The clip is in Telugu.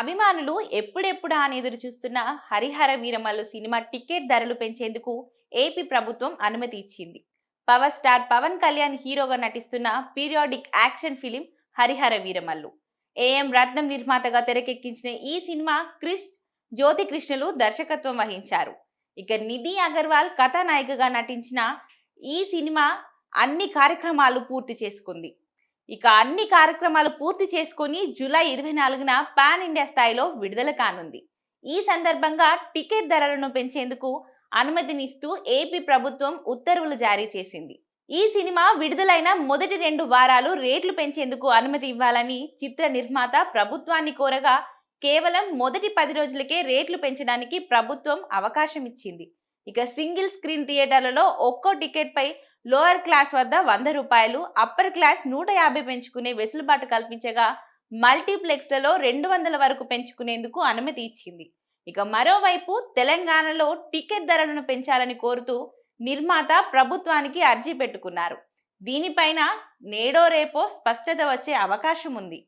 అభిమానులు ఎప్పుడెప్పుడా అని ఎదురు చూస్తున్న హరిహర వీరమల్లు సినిమా టికెట్ ధరలు పెంచేందుకు ఏపీ ప్రభుత్వం అనుమతి ఇచ్చింది. పవర్ స్టార్ పవన్ కళ్యాణ్ హీరోగా నటిస్తున్న periodic action film Harihara Veeramallu. AM Ratnam నిర్మాతగా తెరకెక్కించిన ఈ సినిమా క్రిష్ జ్యోతి కృష్ణలు దర్శకత్వం వహించారు. ఇక నిధి అగర్వాల్ కథానాయికగా నటించిన ఈ సినిమా అన్ని కార్యక్రమాలు పూర్తి చేసుకుంది. ఇక అన్ని కార్యక్రమాలు పూర్తి చేసుకుని జూలై ఇరవై నాలుగున పాన్ ఇండియా స్థాయిలో విడుదల కానుంది. ఈ సందర్భంగా టికెట్ ధరలను పెంచేందుకు అనుమతినిస్తూ ఏపీ ప్రభుత్వం ఉత్తర్వులు జారీ చేసింది. ఈ సినిమా విడుదలైన మొదటి రెండు వారాలు రేట్లు పెంచేందుకు అనుమతి ఇవ్వాలని చిత్ర నిర్మాత ప్రభుత్వాన్ని కోరగా కేవలం మొదటి పది రోజులకే రేట్లు పెంచడానికి ప్రభుత్వం అవకాశం ఇచ్చింది. ఇక సింగిల్ స్క్రీన్ థియేటర్లలో ఒక్కో టికెట్ పై లోయర్ క్లాస్ వద్ద వంద రూపాయలు అప్పర్ క్లాస్ నూట యాభై పెంచుకునే వెసులుబాటు కల్పించగా మల్టీప్లెక్స్లలో రెండు వందల వరకు పెంచుకునేందుకు అనుమతి ఇచ్చింది. ఇక మరోవైపు తెలంగాణలో టికెట్ ధరలను పెంచాలని కోరుతూ నిర్మాత ప్రభుత్వానికి అర్జీ పెట్టుకున్నారు. దీనిపైన నేడో రేపో స్పష్టత వచ్చే అవకాశం ఉంది.